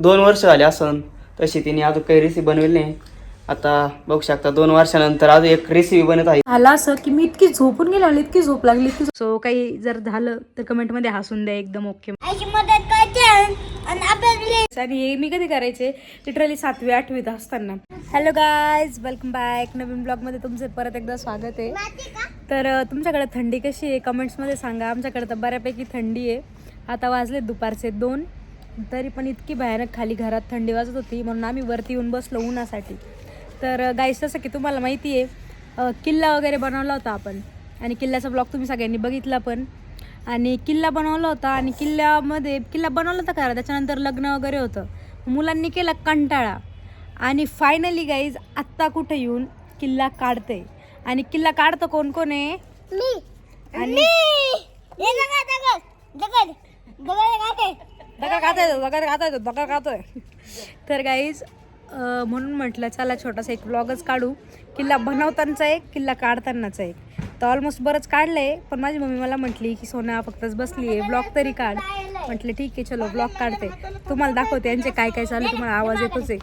दोन वर्ष झाले असन. तशी तिने अजून काही रेसिपी बनवली नाही. आता बघू शकता दोन वर्षानंतर अजून एक रेसिपी बनत आहे. झालं असं की मी इतकी झोपून गेले मला इतकी झोप लागली इतकी सो काही जर झालं तर कमेंटमध्ये हसून द्या एकदम ओके आईची मदत करते आणि हे मी कधी करायचे? लिटरली सातवी आठवीत असताना. हॅलो गायज वेलकम बॅक नवीन ब्लॉगमध्ये तुमचं परत एकदा स्वागत आहे. तर अं, तुमच्याकडे थंडी कशी आहे? कमेंट्समध्ये सांगा. आमच्याकडे तर बऱ्यापैकी थंडी आहे. आता वाजले दुपारचे दोन. तरी पण इतकी भयानक खाली घरात थंडी वाजत होती म्हणून आम्ही वरती येऊन बसलो उन्हासाठी. तर गाईस जसं की तुम्हाला माहिती आहे अं, किल्ला वगैरे बनवला होता आपण. आणि किल्ल्याचा ब्लॉग तुम्ही सगळ्यांनी बघितला पण. आणि किल्ला बनवला होता आणि किल्ल्यामध्ये किल्ला बनवला होता खरा त्याच्यानंतर लग्न वगैरे होतं. मुलांनी केला कंटाळा. आणि फायनली गाईज आत्ता कुठे येऊन किल्ला काढते आणि किल्ला काढतं कोण कोण आहे? आणि दगड खातोय तो, दगड खातोय तो, दगड खातोय. तर गाईज म्हणून म्हटलं चला छोटासा एक ब्लॉगच काढू. किल्ला बनवतानाचा एक किल्ला काढतानाचा एक. तर ऑलमोस्ट बरंच काढलंय पण माझी मम्मी मला म्हटली की सोना फक्तच बसली आहे ब्लॉग तरी काढ. म्हटलं ठीक आहे चलो ब्लॉग काढते. तुम्हाला दाखवते यांचे काय काय चालू आहे, तुम्हाला आवाज येतोच आहे.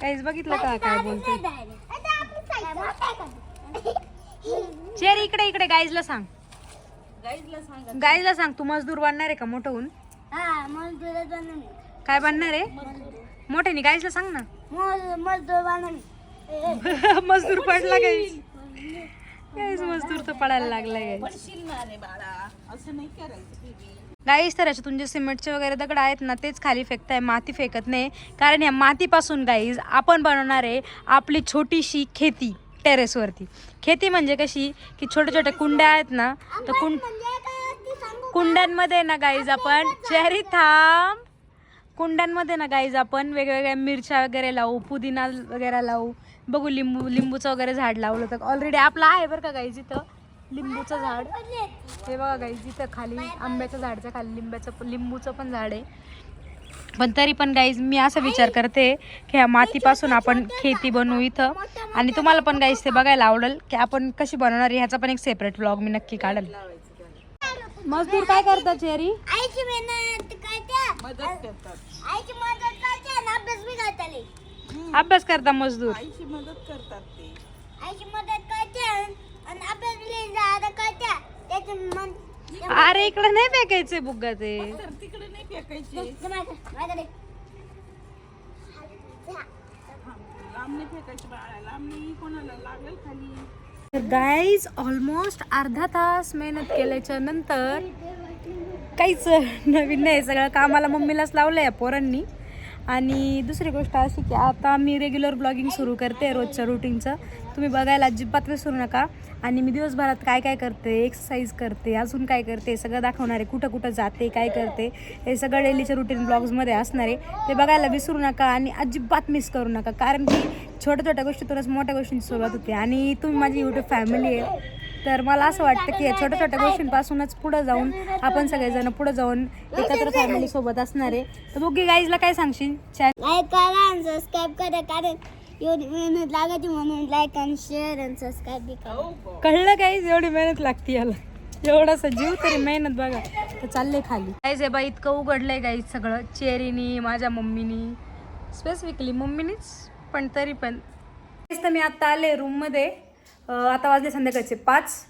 काहीच बघितलं का काय बोलते चेर इकडे इकडे गाईजला सांग. गाईजला सांग तू मजदूर बनणार आहे का मोठं होऊन? हा काय बनणार आहे? मोठ्याने गाईजला सांग ना. मजदूर मजदूर पडला गाईज. गाईज मजदूर तर पडायला लागलाय गाईज तर याच्यातून जे सिमेंटचे वगैरे दगड आहेत ना तेच खाली फेकताय माती फेकत नाही. कारण या मातीपासून गाईज आपण बनवणार आहे आपली छोटीशी खेती टेरेसवरती खेती म्हणजे कशी की छोटे छोटे कुंड्या आहेत ना तर कुंड कुंड्यांमध्ये ना गाईज आपण चेरी थांब. कुंड्यांमध्ये ना गाईज आपण वेगवेगळ्या मिरच्या वगैरे लावू पुदिना वगैरे लावू. बघू लिंबू लिंबूचं वगैरे झाड लावलं तर ऑलरेडी आपलं आहे बरं का गाईज इथं. लिंबूचं झाड. हे बघा गाईज इथं खाली आंब्याच्या झाडच्या खाली लिंब्याचं पण लिंबूचं पण झाड आहे. पण तरी पण गाईज मी असा विचार करते की ह्या मातीपासून आपण खेती बनवू इथं. आणि तुम्हाला पण गाईज ते बघायला आवडेल की आपण कशी बनवणार आहे ह्याचा पण एक सेपरेट ब्लॉग मी नक्की काढेल. मजदूर काय करतात चेरी करतात. अभ्यास करता मजदूर. आईची मदत करते अरे इकडे नाही फेकायचे. बुग्गा ते तर गाईज ऑलमोस्ट अर्धा तास मेहनत केल्याच्यानंतर काहीच नवीन नाही सगळं कामाला मम्मीलाच लावलं आहे पोरांनी. आणि दुसरी गोष्ट अशी की आता मी रेग्युलर ब्लॉगिंग सुरू करते रोजच्या रुटीनचं तुम्ही बघायला अजिबात विसरू नका. आणि मी दिवसभरात काय काय करते एक्सरसाइज करते अजून काय करते सगळं दाखवणार आहे कुठं कुठं जाते काय करते हे सगळं डेलीच्या रुटीन ब्लॉग्समध्ये असणार आहे ते बघायला विसरू नका आणि अजिबात मिस करू नका. कारण की छोट्या छोट्या गोष्टीतूनच मोठ्या गोष्टींची सुरुवात होते. आणि तुम्ही माझी यूट्यूब फॅमिली आहे. तर मला असं वाटतं की या छोट्या छोट्या गोष्टींपासूनच पुढं जाऊन आपण सगळेजण पुढं जाऊन एकत्र फॅमिली सोबत असणार आहे. तर दोघी गाईजला काय सांगशील? लाईक करा आणि सबस्क्राईब करा. कारण एवढी मेहनत लागायची म्हणून लाईक आणि शेअर आणि सबस्क्राईब बी करा. कळलं काहीच एवढी मेहनत लागते याला. एवढासा जीव तरी मेहनत बघा. तर चालले खाली. काहीच आहे बा इतकं उघडलंय गाईज सगळं. चेरीनी माझ्या मम्मीनी. स्पेसिफिकली मम्मीनीच पण तरी पण. तर मी आत्ता आले रूममध्ये आता वाजले संध्याकाळचे पाच.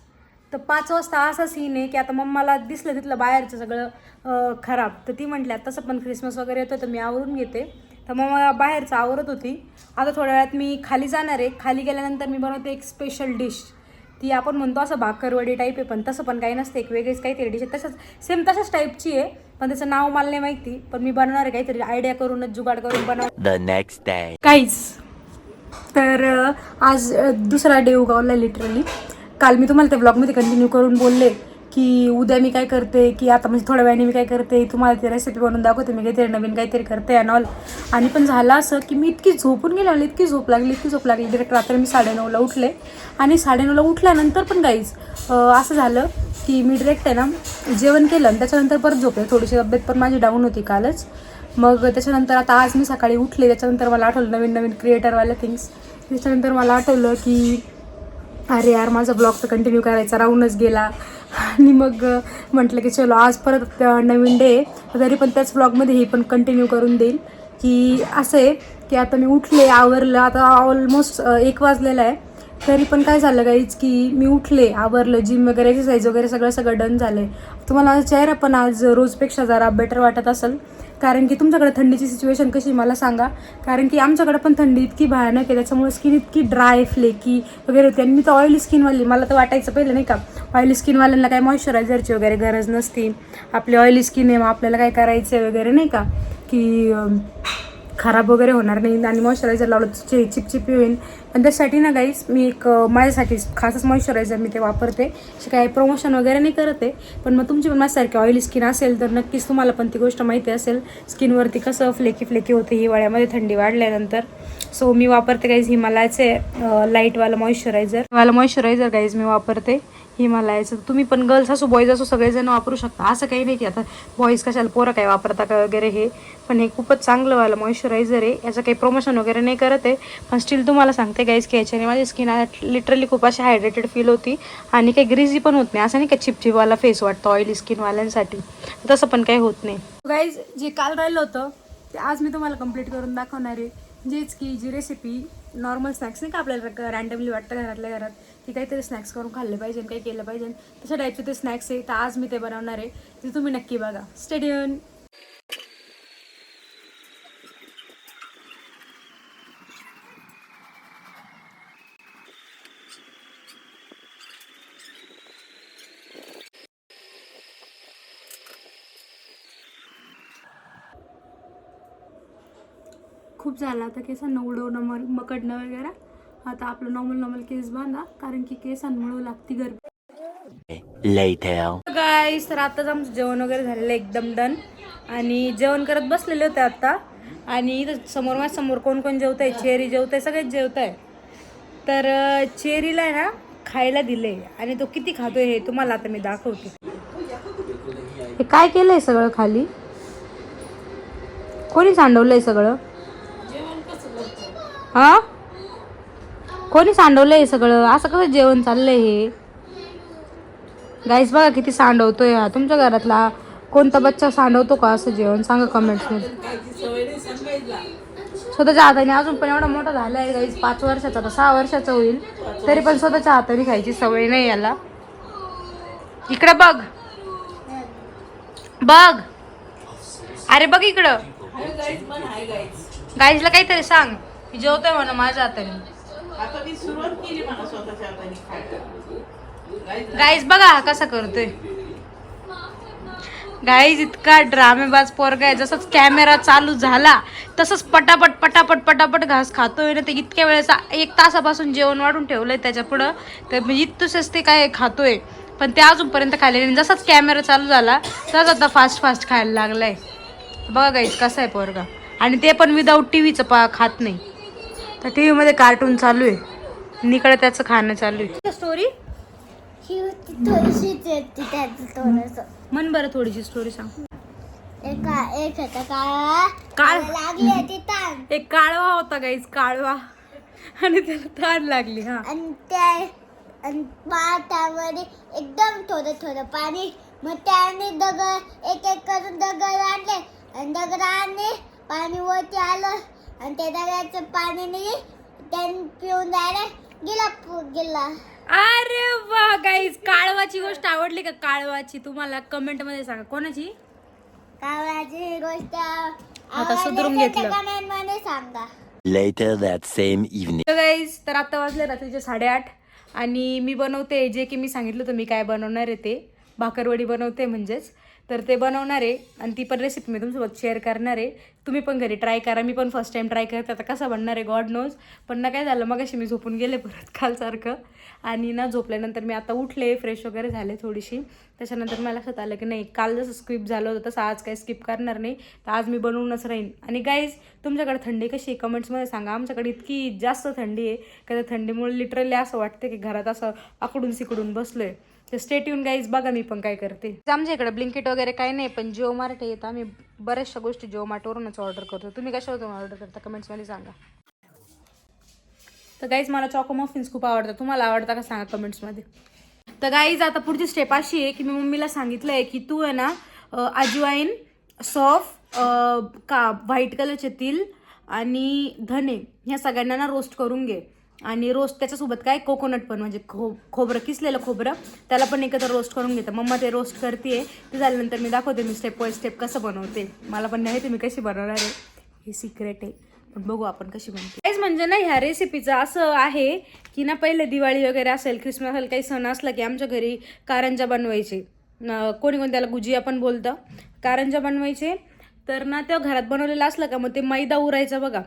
तर पाच वाजता असा सीन आहे की आता मम्माला दिसलं तिथलं बाहेरचं सगळं खराब. तर ती म्हटल्या तसं पण क्रिसमस वगैरे येतो तर मी आवरून घेते. तर मग मला बाहेरचं आवरत होती. आता थोड्या वेळात मी खाली जाणार आहे. खाली गेल्यानंतर मी बनवते एक स्पेशल डिश ती आपण म्हणतो असं भाकरवडी टाईप आहे पण तसं पण काही नसते. एक वेगळीच काहीतरी डिश आहे. तसंच सेम तशाच टाईपची आहे पण त्याचं नाव मला नाही माहिती. पण मी बनवणार आहे काहीतरी. आयडिया करूनच जुगाड करून बनव next day. काहीच तर आज दुसरा डे उगावला लिटरली काल मी तुम्हाला त्या ब्लॉगमध्ये कंटिन्यू करून बोलले की उद्या मी काय करते की आता म्हणजे थोड्या वेळाने मी काय करते तुम्हाला ती रेसिपी बनवून दाखवते मी काहीतरी नवीन काहीतरी करते अँड ऑल आणि पण झालं असं की मी इतकी झोपून गेले आले इतकी झोप लागली इतकी झोप लागली डिरेक्ट रात्री मी साडेनऊला उठले. आणि साडेनऊला उठल्यानंतर पण काहीच असं झालं की मी डिरेक्ट आहे ना जेवण केलं आणि त्याच्यानंतर परत झोपले. थोडीशी तब्येत पण माझी डाऊन होती कालच. मग त्याच्यानंतर आता आज मी सकाळी उठले त्याच्यानंतर मला आठवलं नवीन नवीन क्रिएटरवाल्या थिंग्स त्याच्यानंतर मला आठवलं की अरे यार माझा ब्लॉग तर कंटिन्यू करायचा राहूनच गेला. आणि मग म्हटलं की चलो आज परत नवीन डे तरी पण त्याच ब्लॉगमध्ये हे पण कंटिन्यू करून देईल की असं आहे की आता मी उठले आवरलं आता ऑलमोस्ट एक वाजलेला आहे. तरी पण काय झालं काहीच की मी उठले आवरलं जिम वगैरे एक्सरसाइज वगैरे सगळं सगळं डन झालं आहे तुम्हाला चेहरा पण आज रोजपेक्षा जरा बेटर वाटत असेल. कारण की तुमच्याकडे थंडीची सिच्युएशन कशी मला सांगा. कारण की आमच्याकडे पण थंडी इतकी भयानक आहे त्याच्यामुळे स्किन इतकी ड्राय फ्लेकी वगैरे होती. आणि मी तर ऑइली स्किनवाली मला तर वाटायचं पहिलं नाही का ऑइली स्किनवाल्यांना काय मॉइश्चरायझरची वगैरे गरज नसती. आपली ऑइली स्किन आहे मग आपल्याला काय करायचं आहे वगैरे नाही का की खराब वगैरे होणार नाही आणि मॉइश्चरायझर लावलं तर चे चिपचिपी होईल. पण त्यासाठी ना गाईस मी एक माझ्यासाठी खासच मॉइश्चरायझर मी ते वापरते. असे काही प्रमोशन वगैरे नाही करत आहे. पण मग तुमची पण माझ्यासारखी ऑइली स्किन असेल तर नक्कीच तुम्हाला पण ती गोष्ट माहिती असेल. स्किनवरती कसं फ्लेकी फ्लेकी होते हिवाळ्यामध्ये थंडी वाढल्यानंतर. सो मी वापरते गाईज हिमालयाचे लाईटवाला मॉइश्चरायझर वाला मॉइश्चरायझर गाईज मी वापरते हिमालयाचं. तुम्ही पण गर्ल्स असो बॉईज असो सगळेजण वापरू शकता. असं काही नाही की आता बॉईज कशाला पोरं काय वापरता का वगैरे हे. पण हे खूपच चांगलं वाला मॉइश्चरायझर आहे. याचं काही प्रमोशन वगैरे नाही करत आहे. पण स्टील तुम्हाला सांगते गाईज की याच्याने माझी स्किन लिटरली खूप अशी हायड्रेटेड फील होती. आणि काही ग्रीजी पण होत नाही. असं नाही का चिपचिपवाला फेस वाटतं ऑइली स्किनवाल्यांसाठी तसं पण काही होत नाही. गाईज जे काल राहिलं होतं ते आज मी तुम्हाला कंप्लीट करून दाखवणार आहे. जेच की जी रेसिपी नॉर्मल स्नॅक्स नाही का आपल्याला रँडमली वाटतं घरातल्या घरात की काहीतरी स्नॅक्स करून खाल्ले पाहिजे काही केलं पाहिजे. तशा टाईपचे ते स्नॅक्स आहे तर आज मी ते बनवणार आहे. ते तुम्ही नक्की बघा. स्टेडियन खूप झालं आता केसांना उडवणं मर मकडणं वगैरे. आता आपलं नॉर्मल नॉर्मल केस बांधा कारण की केसांमुळे लागती Later. गाईस तर आताच आमचं जेवण वगैरे झालेलं आहे एकदम डन आणि जेवण करत बसलेले होते आता. आणि समोर माझ्यासमोर कोण कोण जेवत आहे चेरी जेवत आहे सगळेच जेवत आहे तर चेरीला आहे ना खायला दिले आणि तो किती खातोय हे तुम्हाला आता मी दाखवते. हे काय केलंय सगळं खाली? कोणी सांडवलंय सगळं? हा? कोणी सांडवलंय सगळं? असं कसं जेवण चाललंय हे? गाईस बघा किती सांडवतोय हा. तुमच्या घरातला कोणता बच्चा सांडवतो का असं जेवण? सांगा कमेंट्समध्ये. स्वतःच्या हाताने अजून पण एवढा मोठा झाला आहे गाईस पाच वर्षाचा तर सहा वर्षाचा होईल. तरी पण स्वतःच्या हाताने खायची सवय नाही याला. इकडे बघ. बघ. अरे बघ इकडं. गाईजला काहीतरी सांग. मी जेवतोय म्हणा माझ्या हाताने. गाईज बघा हा कसा करतोय. गाईज इतका ड्रामेबाज पोरगा आहे. जसंच कॅमेरा चालू झाला तसंच पटापट पटापट पटापट घास खातोय ना. ते इतक्या वेळेचा एक तासापासून जेवण वाढून ठेवलंय त्याच्या पुढं. तर म्हणजे इतकंच ते काय खातोय. पण ते अजूनपर्यंत खाल्ले नाही. जसाच कॅमेरा चालू झाला तसंच आता फास्ट फास्ट खायला लागलाय. बघा गाईज कसा आहे पोरगा. आणि ते पण विदाऊट टी व्हीचं पा खात नाही. तर टी व्हीमध्ये कार्टून चालू आहे. निकडे त्याचं खाणं चालू आहे. स्टोरी ही होती थोडीशीच होती त्याचं थोडंसं. मन बरं थोडीशी स्टोरी सांग. एका एक होता काळा काळ लागली होती ताण. एक काळवा होता गाईज काळवा. आणि त्याला ताण लागली हा. आणि त्या आणि पाटावर एकदम थोडं थोडं पाणी. मग त्याने दगड एक एक करून दगड आणले. आणि दगडाने पाणी वरती आलं. आणि त्या दगडाचं त्याने पिऊन जायला गेला गेला. अरे वा गाईज काळवाची गोष्ट आवडली का काळवाची? तुम्हाला कमेंटमध्ये सांगा. कोणाची? कावळ्याची गोष्ट आता सुधरून घेतलं. कमेंटमध्ये सांगा. Later that same evening. Guys तर आता वाजले रात्रीचे साडेआठ आणि मी बनवते जे की मी सांगितलं होतं मी काय बनवणार आहे ते. भाकरवडी बनवते म्हणजेच. तर ते बनवणार आहे आणि ती पण रेसिपी मी तुमच्यासोबत शेअर करणार. आहे तुम्ही पण घरी ट्राय करा. मी पण फर्स्ट टाईम ट्राय करते. आता कसा बनणार आहे गॉड नोज पण ना काय झालं मग अशी मी झोपून गेले परत कालसारखं. आणि ना झोपल्यानंतर मी आता उठले फ्रेश वगैरे झाले थोडीशी. त्याच्यानंतर मला लक्षात आलं की नाही काल जसं स्किप झालं होतं तसं आज काही स्किप करणार नाही. तर आज मी बनवूनच राहीन. आणि गाईज तुमच्याकडे थंडी कशी आहे? कमेंट्समध्ये सांगा. आमच्याकडे इतकी जास्त थंडी आहे. का त्या थंडीमुळे लिटरली असं वाटतं की घरात असं आकडून सिकडून बसलो आहे तर स्टेट येऊन गाईज बघा मी पण काय करते. आमच्या इकडे ब्लिंकिट वगैरे काही नाही पण जिओ मार्ट येतं आम्ही बऱ्याचशा गोष्टी जिओ मार्टवरूनच ऑर्डर करतो. तुम्ही कशावरून ऑर्डर करता? कमेंट्समध्ये सांगा. तर गाईज मला चॉको मफिन्स खूप आवडतात. तुम्हाला आवडता का सांगा कमेंट्समध्ये तर गाईज आता पुढची स्टेप अशी आहे की मी मम्मीला सांगितलं आहे की तू आहे ना अजवाईन सॉफ का व्हाईट कलरचे तिल आणि धने ह्या सगळ्यांना ना रोस्ट करून घे. आणि रोस्ट त्याच्यासोबत काय? कोकोनट पण म्हणजे खो खोबरं किसलेलं खोबरं त्याला पण एकत्र रोस्ट करून घेतं. मम्मा ते रोस्ट करते ते झाल्यानंतर मी दाखवते मी स्टेप बाय स्टेप कसं बनवते. मला पण नाही ते मी कशी बनवणार आहे. हे सिक्रेट आहे. पण बघू आपण कशी बनते. काहीच म्हणजे ना ह्या रेसिपीचं असं आहे की ना पहिले दिवाळी वगैरे असेल ख्रिसमस असेल काही सण असला की आमच्या घरी कारंजा बनवायचे. कोणी कोणी त्याला गुजिया पण बोलतं. कारंजा बनवायचे. तर ना त्या घरात बनवलेलं असलं का मग ते मैदा उरायचा बघा.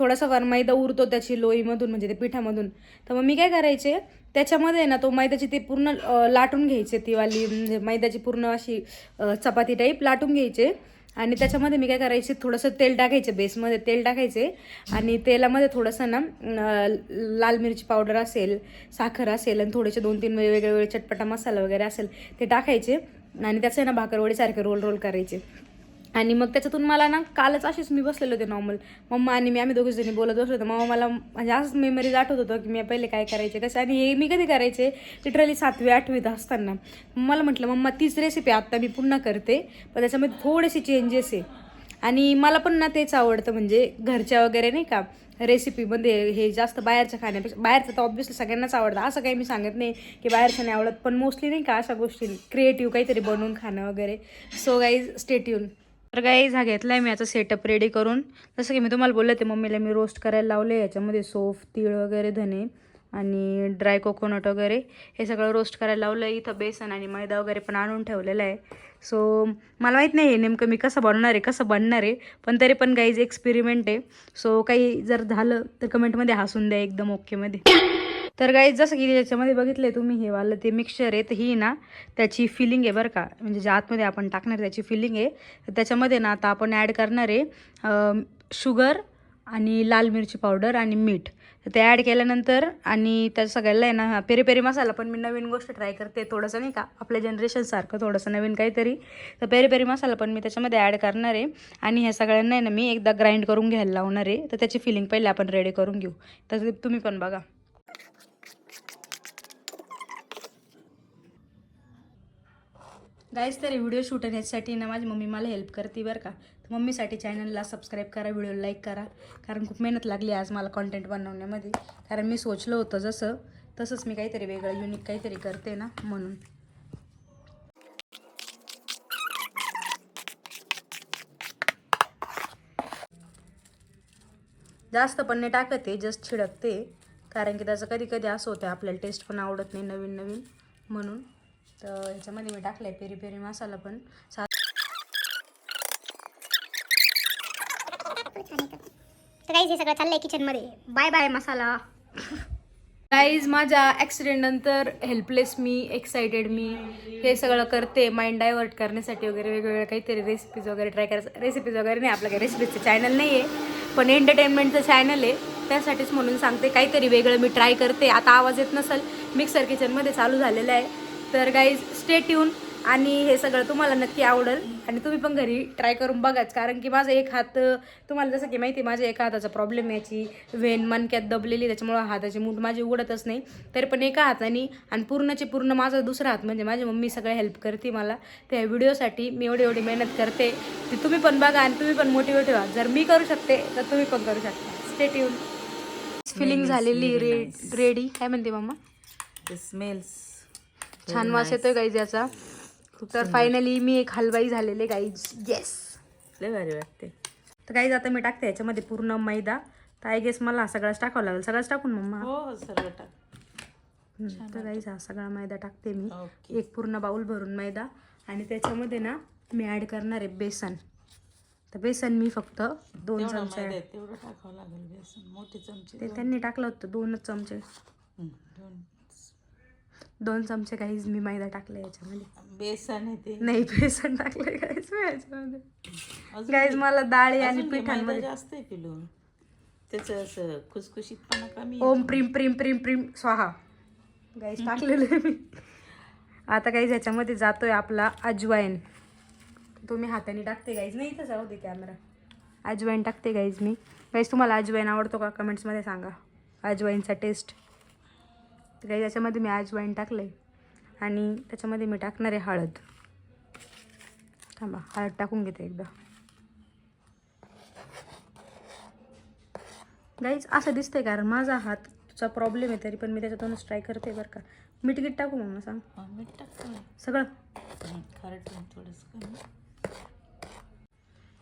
थोडासा फार मैदा उरतो त्याची लोईमधून म्हणजे ते पिठामधून. तर मग मी काय करायचे त्याच्यामध्ये ना तो मैद्याची ते पूर्ण लाटून घ्यायचे ती वाली म्हणजे मैद्याची पूर्ण अशी चपाती टाईप लाटून घ्यायचे. आणि त्याच्यामध्ये मी काय करायचे थोडंसं तेल टाकायचे बेसमध्ये तेल टाकायचे. आणि तेलामध्ये थोडंसं ना लाल मिरची पावडर असेल साखर असेल आणि थोडेसे दोन तीन वेगवेगळे चटपटा मसाला वगैरे असेल ते टाकायचे. आणि त्याचं ना भाकरवडीसारखे रोल रोल करायचे. आणि मग त्याच्यातून मला ना कालच असेच मी बसलेले होते नॉर्मल मम्मा आणि मी आम्ही दोघीच जणी बोलत बसलो होतो. मम्मा मला म्हणजे असंच मेमरीज आठवत होतं की मी पहिले काय करायचे कसं आणि हे मी कधी करायचे? लिटरली सातवी आठवीत असताना. मला म्हटलं मम्मा तीच रेसिपी आत्ता मी पुन्हा करते. पण त्याच्यामध्ये थोडेसे चेंजेस आहे. आणि मला पण ना तेच आवडतं म्हणजे घरच्या वगैरे नाही का रेसिपीमध्ये हे जास्त बाहेरच्या खाण्यापेक्षा बाहेरचं तर ऑब्विसली सगळ्यांनाच आवडतं. असं काही मी सांगत नाही की बाहेरचं नाही आवडत पण मोस्टली नाही का अशा गोष्टी क्रिएटिव्ह काहीतरी बनवून खाणं वगैरे. सो गाईज स्टेट्यून तर गाईज हा घेतला आहे मी याचा सेटअप रेडी करून. जसं की मी तुम्हाला बोलले ते मम्मीला मी रोस्ट करायला लावले याच्यामध्ये सोफ तीळ वगैरे धने आणि ड्राय कोकोनट वगैरे हे सगळं रोस्ट करायला लावलं आहे इथं बेसन आणि मैदा वगैरे पण आणून ठेवलेलं आहे. सो मला माहीत नाही आहे नेमकं मी कसं बनवणार आहे कसं बनणार आहे पण तरी पण गाईज एक्सपेरिमेंट आहे. सो काही जर झालं तर कमेंटमध्ये हसून द्या एकदम ओकेमध्ये तर गाईज जसं की ज्याच्यामध्ये बघितलं आहे तुम्ही हे वालं ते मिक्सचर आहे तर ही ना त्याची फिलिंग आहे बरं का. म्हणजे ज्या आतमध्ये आपण टाकणार त्याची फिलिंग आहे. तर त्याच्यामध्ये ना आता आपण ॲड करणार आहे शुगर आणि लाल मिरची पावडर आणि मीठ. तर ते ॲड केल्यानंतर आणि त्या सगळ्याला आहे ना पेरी पेरी मसाला पण मी नवीन गोष्ट ट्राय करते थोडंसं नाही का आपल्या जनरेशनसारखं थोडंसं नवीन काहीतरी. तर पेरी पेरी मसाला पण मी त्याच्यामध्ये ॲड करणार आहे. आणि ह्या सगळ्यांना आहे ना मी एकदा ग्राइंड करून घ्यायला लावणार आहे. तर त्याची फिलिंग पहिले आपण रेडी करून घेऊ. तर तुम्ही पण बघा. गाईज तर व्हिडिओ शूट होण्यासाठी ना माझी मम्मी मला हेल्प करते बरं का. तर मम्मीसाठी चॅनलला सबस्क्राईब करा व्हिडिओ लाईक करा. कारण खूप मेहनत लागली आज मला कॉन्टेंट बनवण्यामध्ये. कारण मी सोचलं होतं जसं तसंच मी काहीतरी वेगळं युनिक काहीतरी करते ना म्हणून. जास्त पण नाही टाकते जस्ट छिडकते. कारण की त्याचं कधी कधी असं होतं आपल्याला टेस्ट पण आवडत नाही नवीन नवीन म्हणून. तर ह्याच्यामध्ये मी टाकलं आहे पेरी पेरी मसाला पण. सा तर हे सगळं चाललंय किचनमध्ये बाय बाय मसाला. गाईज माझ्या ॲक्सिडेंट नंतर हेल्पलेस मी एक्सायटेड मी. हे सगळं करते माइंड डायव्हर्ट करण्यासाठी वगैरे वेगवेगळ्या काहीतरी रेसिपीज वगैरे ट्राय करायचं. रेसिपीज वगैरे नाही आपलं काही रेसिपीजचं चॅनल नाही आहे पण एंटरटेनमेंटचं चॅनल आहे. त्यासाठीच म्हणून सांगते काहीतरी वेगळं मी ट्राय करते. आता आवाज येत नसेल मिक्सर किचनमध्ये चालू झालेलं आहे. तर गाईज स्टे ट्यून आणि हे सगळं तुम्हाला नक्की आवडेल. आणि तुम्ही पण घरी ट्राय करून बघाच. कारण की माझा एक हात तुम्हाला जसं की माहिती आहे, माझ्या एका हाताचा प्रॉब्लेम याची. वेन मनक्यात दबलेली त्याच्यामुळं हाताची मूठ माझी उघडतच नाही. तरी पण एका हाताने आणि पूर्णचे पूर्ण माझा दुसरा हात म्हणजे माझी मम्मी सगळं हेल्प करते मला. त्या व्हिडिओसाठी मी एवढी एवढी मेहनत करते. ती तुम्ही पण बघा आणि तुम्ही पण मोटिवेट व्हा. जर मी करू शकते तर तुम्ही पण करू शकता. स्टेट येऊन फिलिंग झालेली रे रेडी काय म्हणते मम्मा स्मेल्स छान वास येतोय गाईज याचा. तर फायनली मी एक हलवाई झालेले गाईज. येस लय भारी वाटते. तर गाईज आता मी टाकते याच्यामध्ये पूर्ण मैदा. तर आय गेस मला सगळाच टाकावं लागेल. सगळाच टाकून मम्मा हो हो टाक. हम्म, तर गाईज हा सगळा मैदा टाकते मी. एक पूर्ण बाउल भरून मैदा. आणि त्याच्यामध्ये ना मी ॲड करणार आहे बेसन. तर बेसन मी फक्त दोन चमचे तेवढं टाकावं लागेल बेसन. मोठे चमचे ते त्यांनी टाकलं होतं दोनच चमचे. दोन चमचे काहीच मी मैदा टाकले याच्यामध्ये. बेसन आहे ते. नाही बेसन टाकले काहीच मी याच्यामध्ये. गाईज मला डाळी आणि पिठांमध्ये जास्त आहे किलो. त्याचं असं खुसखुशीतपणा कमी. ओम प्रीम प्रीम प्रीम प्रीम स्वाहा. गाईज टाकलेलं आहे मी. आता गाईज ह्याच्यामध्ये जातोय आपला अजवाईन. तो मी हाताने टाकते गाईज नाही इथं जाऊ दे कॅमेरा अजवाईन टाकते गाईज मी. गाईज तुम्हाला अजवाईन आवडतो का? कमेंट्समध्ये सांगा. अजवाईनचा टेस्ट तर काही त्याच्यामध्ये मी अजवाईन टाकलं आहे आणि त्याच्यामध्ये मी टाकणार आहे हळद. थांबा हळद टाकून घेते एकदा. गाईच असं दिसतंय कारण माझा हातचा प्रॉब्लेम आहे तरी पण मी त्याच्यातूनच ट्राय करते बरं का. मीठ गीट टाकू मग सांग. मीठ टाकतो. सगळं.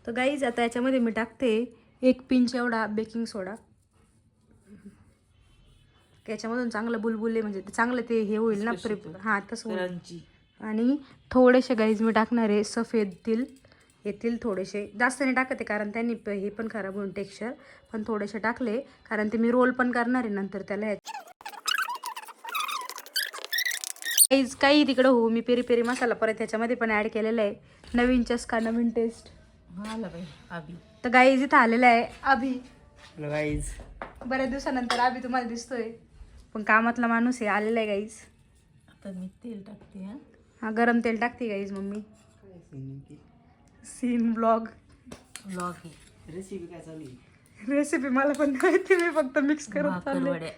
तर गाईज आता याच्यामध्ये मी टाकते एक पिंच एवढा बेकिंग सोडा याच्यामधून चांगलं बुलबुले म्हणजे चांगलं ते हे होईल ना प्रिप हां तसं होईल. आणि थोडेसे गाईज मी टाकणार आहे सफेद तिल. हे तिल थोडेसे जास्त नाही टाकते कारण त्यांनी हे पण खराब होऊन टेक्स्चर पण थोडेसे टाकले कारण ते मी रोल पण करणार आहे नंतर त्याला गाईज काही तिकडं हो मी पेरी पेरी मसाला परत ह्याच्यामध्ये पण ॲड केलेला आहे. नवीन चस्का नवीन टेस्ट तर गाईज इथं आलेला आहे अभि. गाईज बऱ्याच दिवसानंतर अभि तुम्हाला दिसतोय. पण कामातला माणूस आहे आलेला आहे गाईज आता मी तेल टाकते हा. हा गरम तेल टाकते guys mummy. Scene blog log आहे. रेसिपी काय चालू आहे? रेसिपी मला पण माहिती मी फक्त मिक्स करत चालले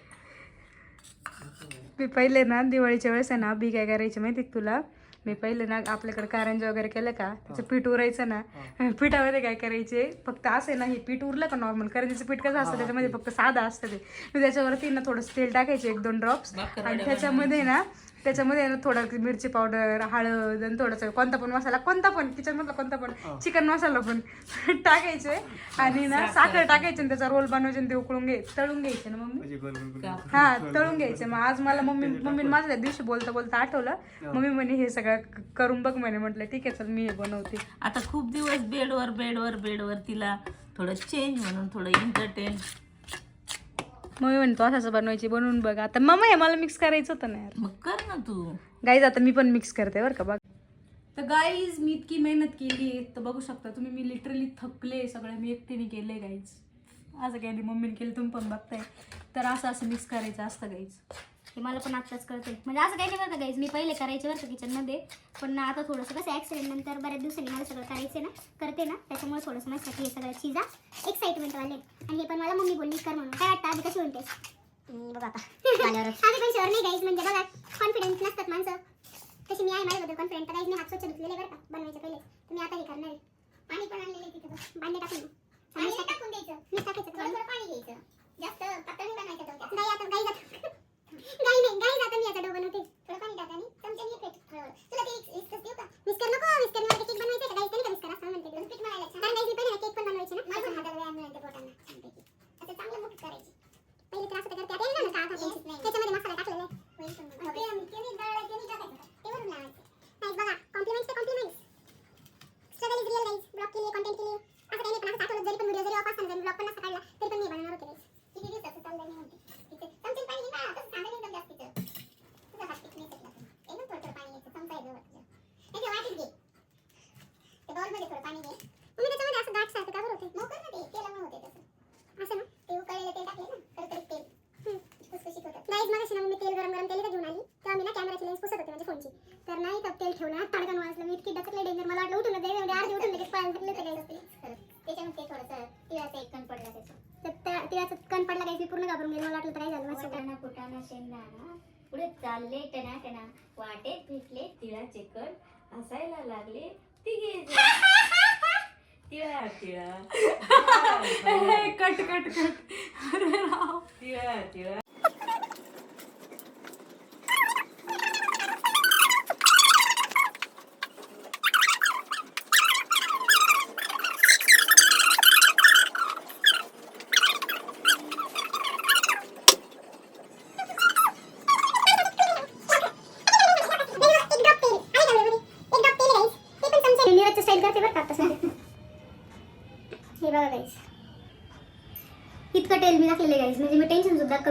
मी पहिले ना दिवाळीच्या वेळेस आहे ना बी काय करायचे माहिती तुला? मी पहिले ना आपल्याकडे कारंजा वगैरे केलं का त्याचं पीठ उरायचं ना पिठामध्ये काय करायचे फक्त असं ना हे पीठ उरलं का नॉर्मल करंजीचं पीठ कसं असतं त्याच्यामध्ये फक्त साधं असतं ते. मी त्याच्यावरती ना थोडंसं तेल टाकायचे एक दोन ड्रॉप्स आणि त्याच्यामध्ये ना त्याच्यामध्ये ना थोडं मिरची पावडर हळद आणि थोडंसं कोणता पण मसाला कोणता पण किचनमधला कोणता पण चिकन मसाला पण टाकायचे आणि ना साखर टाकायचे. त्याचा रोल बनवायचे आणि ते उकळून घे तळून घ्यायचे ना मम्मी? हा तळून घ्यायचे. मग आज मला मम्मी मम्मी माझं त्या दिवशी बोलता बोलता आठवलं. मम्मी म्हणे हे सगळं करून बघ म्हणे म्हटलं ठीक आहे चल मी हे बनवते. आता खूप दिवस बेडवर बेडवर बेडवर तिला थोडं चेंज म्हणून थोडं एंटरटेन मम्मी म्हणे तू असं बनवायची बनवून बघ. आता मम्मा हे मला मिक्स करायचं होतं ना यार. मग कर ना तू. गाईज आता मी पण मिक्स करते बरं का बघ. तर गाईज मी इतकी मेहनत केली तर बघू शकता तुम्ही मी लिटरली थकले सगळं मी एकटीने केले गाईज असं काय नाही मम्मीने केलं तुम्ही पण बघताय. तर असं असं मिक्स करायचं असतं गाईज हे मला पण आत्ताच कळतंय. म्हणजे असं काही नाही बरं का गाईज मी पहिले करायचे बरं का किचनमध्ये पण ना आता थोडंसं कसं ॲक्सिडेंट नंतर बऱ्याच दिवसांनी मला सगळं करायचं ना करते ना त्याच्यामुळे थोडंसं माझ्यासाठी हे सगळं चीजा एक्साइटमेंट वाले आणि हे पण मला मम्मी बोलली कर म्हणून. काय वाटतं? आधी कशी म्हणतेस बघा आता आधी पण शुअर नाही गाईज म्हणजे बघा कॉन्फिडन्स नसतात माणसं. तशी मी आहे माझ्याबद्दल कॉन्फिडंट तर गाईज मी हात स्वच्छ धुतलेले बरं का बनवायचं पहिले. तुम्ही आता हे करणार आहे. पाणी पण आणलेलं तिथं. बघ. भांडे टाकून. पाणी टाकून द्यायचं. मी टाकायचं थोडं थोडं. पाणी घ्यायचं. जास्त पातळ नाही थोडक्यात. गाई आता गाई जात गाई नाही गाई जाता मी आता डो बनवते थोडं पाणी टाका आणि चमच्याने एक हळूहळू. तुला ते विस्कर देऊ का? विस्कर नको? विस्कर मला केक बनवायचा का? गाईस का विस्कर असं म्हणते तुला. पीठ मळायला छान. कारण पहिले केक पण बनवायचे ना. माझ्या हाताला व्यायाम मिळते पोटांना छानपैकी. असं चांगलं मोठं करायचे. पहिले त्रास होता करते आता येईल ना का आता नाही. त्याच्यामध्ये मसाला टाकलेला आहे. होईल पण मग. ते आम्ही केली दळलं केली टाकायचं. ते वरून लावायचं. नाही बघा. कॉम्प्लिमेंट्स तर compliments struggle is real guys blog केली कंटेंट केली. असं काही नाही पण असं आठवलं जरी पण व्हिडिओ जरी ऑफ असताना ब्लॉग पण नसता काढला तरी पण मी बनवणार होते. किती दिवसाचं चाललंय मी म्हणते. तिथे चमच्याने पाणी घे ना तसं सांगायला एकदम जास्तीचं तुझा हात टिकणे येते तुला. एकदम थोडं थोडं पाणी घ्यायचं चमचा आहे जवळ तुझ्या नाही ते वाटीत घे ते बाउलमध्ये थोडं पाणी घे तुम्ही त्याच्यामध्ये असं गाठ सारखं का बरं होते मग कर ना ते तेलामुळे होते तसं असं ना ते उकळलेलं तेल टाकले ना कडकडीत तेल हम्म, खुसखुशीत होतं गाईज मगाशी ना मी तेल गरम गरम तेल इथं घेऊन आली तेव्हा मी ना कॅमेराची लेन्स पुसत होते म्हणजे फोनची तर नाही तर तेल ठेवलं ताडकन वाजलं मी इतकी डचकले डेंजर मला वाटलं उठून जाईल म्हणजे अर्धी उठून लगेच पळायला घातलं तर काही त्याच्यामध्ये थोडंसं तिळाचं एक कण पडला त्याचं तर त्या तिळाचं कण पडला काही मी पूर्ण घाबरून गेलो मला वाटलं तर काय झालं माझं वाटाणा फुटाणा शेंगदाणा. पुढे चालले टना टना वाटेत भेटले तिळाचे कण हसायला लागले तिघे तिळा तिळा. Cut cut cut. अरे राव. तिळा तिळा.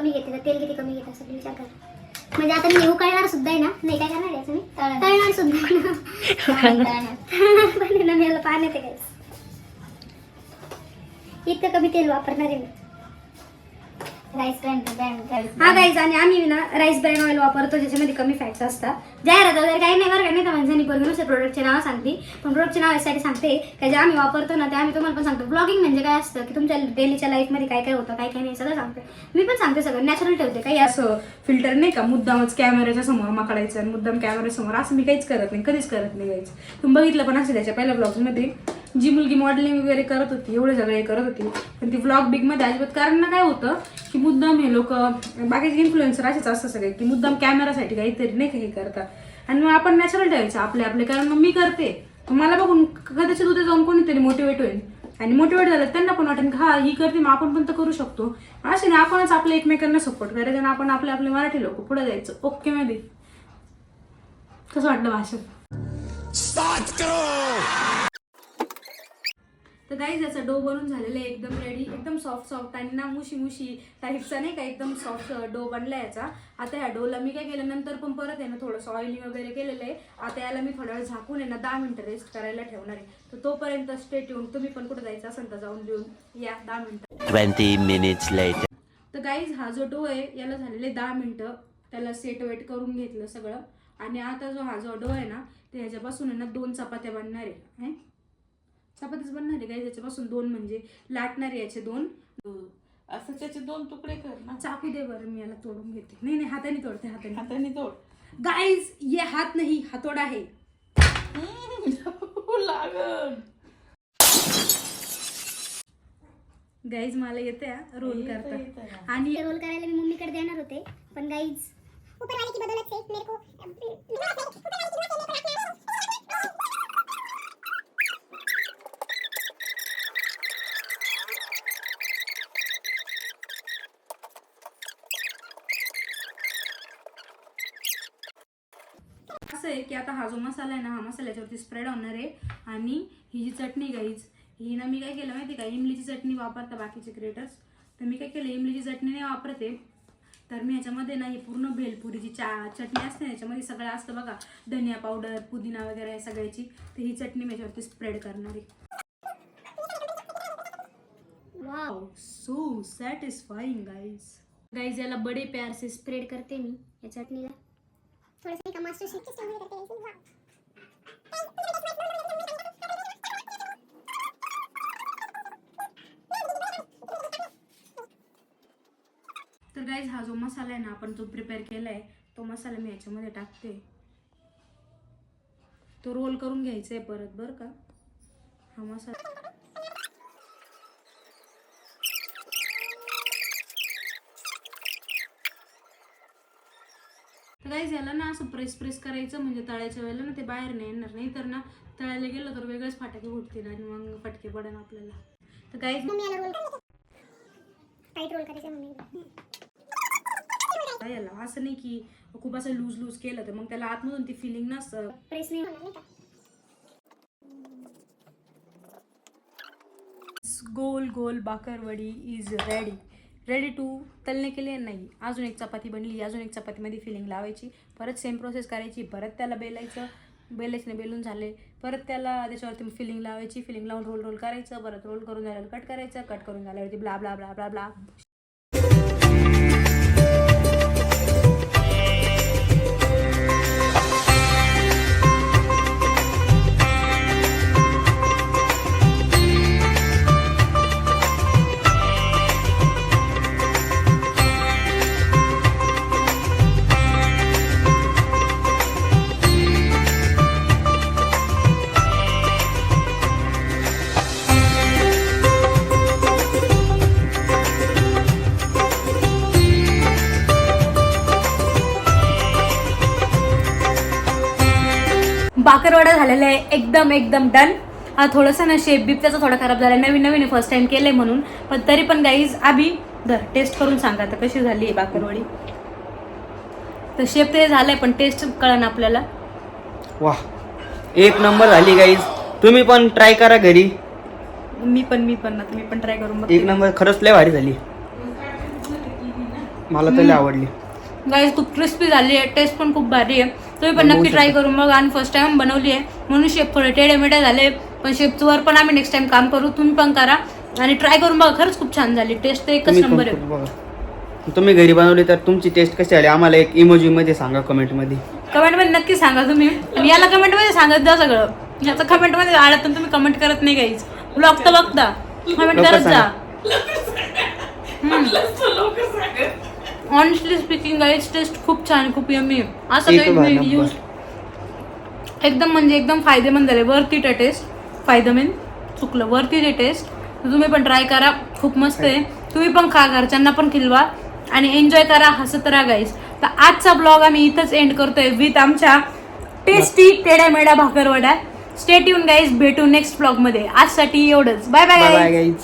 कमी घेते तर तेल किती कमी घेते असं विचार करा म्हणजे आता मी उकळणार सुद्धा आहे ना? नाही काय करणार आहे असं मी? तळणार. सुद्धा पण ना मी याला पाण्यात आहे गाईस इतकं कमी तेल वापरणार आहे मी. राईस ब्रँड हा गाईज आणि आम्ही ना राईस ब्रँड ऑइल वापरतो ज्याच्यामध्ये कमी फॅट्स असतात. जाहिरात वगैरे काही नाही बरं का नाही तर माणसांनी बघूनच प्रोडक्टचे नाव सांगते. पण प्रोडक्टचे नाव यासाठी सांगते का जे आम्ही वापरतो ना ते आम्ही तुम्हाला पण सांगतो. ब्लॉगिंग म्हणजे काय असतं की तुमच्या डेलीच्या लाईफमध्ये काय काय होतं काय काय नाही सगळं सांगते. मी पण सांगते सगळं नॅचरल ठेवते. काही असं फिल्टर नाही का मुद्दामच कॅमेऱ्याच्या समोर माकडायचं मुद्दाम कॅमेऱ्यासमोर असं मी काहीच करत नाही कधीच करत नाही काहीच तुम्ही बघितलं पण असेल त्याच्या पहिल्या ब्लॉगमध्ये जी मुलगी मॉडेलिंग वगैरे करत होती एवढे सगळे करत होती. पण ती व्लॉग बिगमध्ये अजिबात कारण ना काय होतं की मुद्दाम हे लोक बाकीचे इन्फ्लुएन्सर असेच असतं सगळे की मुद्दाम कॅमेरासाठी काहीतरी नाही काही करतात आणि मग आपण नॅचरल ठेवायचं आपले आपले कारण मग मी करते. मला बघून कदाचित उद्या जाऊन कोणीतरी मोटिवेट होईल. आणि मोटिवेट झालं त्यांना पण वाटेल हा ही करते मग आपण पण तर करू शकतो. असे ना आपणच आपल्या एकमेकांना सपोर्ट करायचं आणि आपण आपले आपले मराठी लोक पुढे जायचं. ओके मध्ये कसं वाटलं भाषण? तर काही त्याचा डो बनून झालेला आहे एकदम रेडी एकदम सॉफ्ट सॉफ्ट आणि ना मुशी मुशी टाईपचा नाही का एकदम सॉफ्ट डो बनला याचा. आता ह्या डोला मी काय केलं नंतर पण परत आहे ना थोडंसं ऑइलिंग वगैरे केलेलं आहे. आता याला मी थोड्या वेळ झाकून आहे ना दहा मिनिटं रेस्ट करायला ठेवणार आहे. तर तोपर्यंत स्टेट येऊन तुम्ही पण कुठं जायचं असेल तर जाऊन देऊन या दहा मिनिटं. 20 minutes later. तर गाईज हा जो डो आहे याला झालेले दहा मिनटं. त्याला सेट वेट करून घेतलं सगळं. आणि आता जो हा जो डो आहे ना ते ह्याच्यापासून आहे ना दोन चपात्या बनणार आहे? चपातीच बनणार आहे गाईज याच्यापासून दोन म्हणजे लाटणार आहे याचे दोन. असं त्याचे दोन तुकडे कर ना. चाकू दे बरं मी याला तोडून घेते. नाही नाही हाताने तोडते हाताने. हाताने तोड. गाईज ये हात नाही हातोडा आहे. लागल. गाईज मला येते रोल करता. आणि रोल करायला मी मम्मीकडे देणार होते. पण गाईज ऊपर वाले की बदौलत से मेरे को असं आहे की आता हा जो मसाला आहे ना हा मसाल्याच्यावरती स्प्रेड होणार आहे. आणि ही जी चटणी गाईज ही ना मी काय केलं माहिती का? इमलीची चटणी वापरता बाकीचे क्रिएटर्स तर मी काय केलं इमलीची चटणी नाही वापरते. तर मी ह्याच्यामध्ये ना ही पूर्ण भेलपुरीची चा चटणी असते ना याच्यामध्ये सगळं असतं बघा. धनिया पावडर पुदिना वगैरे या सगळ्याची. तर ही चटणी मी याच्यावरती स्प्रेड करणार आहे. Wow so satisfying guys guys याला बडे प्यार से स्प्रेड करते मी या चटणीला. थोडंसं गाईज हा जो मसाला आहे ना आपण जो प्रिपेअर केला आहे तो मसाला मी याच्यामध्ये टाकते. तो रोल करून घ्यायचा आहे परत बरं का? हा मसाला. गाईज याला ना असं प्रेस प्रेस करायचं म्हणजे तळायच्या वेळेला ना ते बाहेर नाही येणार. नाही तर ना तळायला गेलं तर वेगळेच फाटाके फुटतील आणि मग फटके पडेल आपल्याला. तर गाईज मम्मी रोल करायचं मम्मी. याला. असं नाही की खूप असं लूज लूज केलं तर मग त्याला आतमधून ती फिलिंग नसतं. प्रेस नाही होणार नाही का? गोल गोल bakarwadi is ready ready to तलने के लिए नाही. अजून एक चपाती बनली अजून एक चपातीमध्ये फिलिंग लावायची. परत सेम प्रोसेस करायची परत त्याला बेलायचं. बेलायचं नाही बेलून झाले. परत त्याला त्याच्यावरती फिलिंग लावायची. फिलिंग लावून रोल रोल करायचं. परत रोल करून झाल्यावर कट करायचं. कट करून झाल्यावरती blah blah blah blah blah बाकरवडा झालेला आहे. एकदम एकदम डन हा थोडासा ना शेप बीप त्याचा थोडा खराब झाला. नवीन नवीन फर्स्ट टाइम केलंय म्हणून. पण तरी पण गाईज आभी धर टेस्ट करून सांगा आता कशी झाली आहे बाकरवडी तर शेप ते झालंय पण टेस्ट कळण आपल्याला. वा एक नंबर झाली गाईज तुम्ही पण ट्राय करा घरी. मी पण मी पण आता मी पण ट्राय करून एक नंबर खरंच लय भारी झाली. मला तर लय आवडली. गाईज खूप क्रिस्पी झाली आहे. टेस्ट पण खूप भारी आहे. तुम्ही पण बघू नक्की ट्राय. करून बघा. आणि फर्स्ट टाइम बनवली आहे म्हणून शेप थोडे टेढे मेढे झाले. पण शेपवर पण आम्ही नेक्स्ट टाइम काम करू. तुम्ही पण करा. आणि ट्राय करून बघा. खरंच खूप छान झाली. टेस्ट तर एकच नंबर आहे. तुम्ही घरी बनवली तर तुमची टेस्ट कशी आली? आम्हाला एक इमोजी मध्ये सांगा कमेंटमध्ये. कमेंटमध्ये नक्की सांगा तुम्ही. आणि याला कमेंटमध्ये सांगत जा सगळं. याचं कमेंटमध्ये आलं तर तुम्ही कमेंट करत नाही काहीच. ब्लॉग तर बघता. कमेंट करत जा. ऑनेस्टली स्पीकिंग गाईज टेस्ट खूप छान खूप यमी असं ते काही मी यूज एकदम म्हणजे एकदम फायदेमंद झाले वरती टे टेस्ट फायदेमंद. चुकलं. वरती ते टेस्ट तुम्ही पण ट्राय करा. खूप मस्त आहे. तुम्ही पण खा. घरच्यांना पण खिलवा. आणि एन्जॉय करा. हसत राहा गाईस तर आजचा ब्लॉग आम्ही इथंच एंड करतोय विथ आमच्या टेस्टी टेड्या मेड्या भाकरवड्या. स्टेट येऊन गाईज भेटू नेक्स्ट ब्लॉगमध्ये. आजसाठी एवढंच. Bye bye bye guys